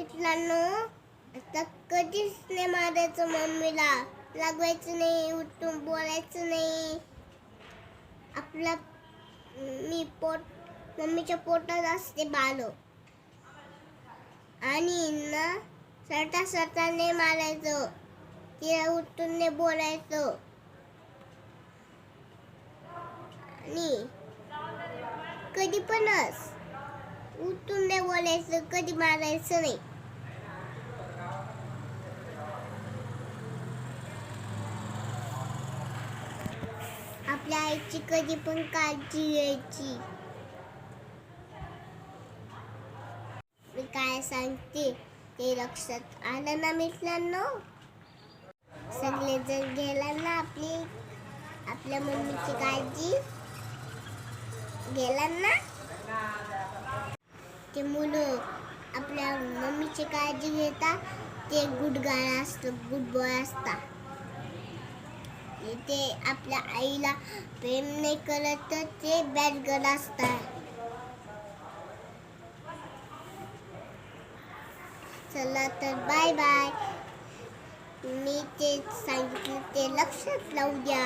मित्रांनो आता कधीच नाही मारायचं मम्मीला. लागवायचं नाही उठून बोलायचं नाही. आपला मी पोट मम्मीच्या पोटात असते बाल. आणि ना सरता सरता नाही मारायचं. तिला उठून नाही बोलायचं. आणि कधी पणच उठून नाही बोलायचं कधी मारायचं नाही. आपल्या आईची कधी पण काळजी घ्यायची. मी काय सांगते ते लक्षात आलं ना मित्रांनो? सगळे जण गेला ना आपली आपल्या मम्मीची काळजी? गेला ना? ते मुलं आपल्या मम्मीची काळजी घेता ते गुड गाय असतं गुड बॉय असतात ते आपल्या आईला प्रेम नाही करत तर ते बॅड गर्ल असतात. चला तर बाय बाय मी ते सांगितलं ते लक्षात लावू द्या.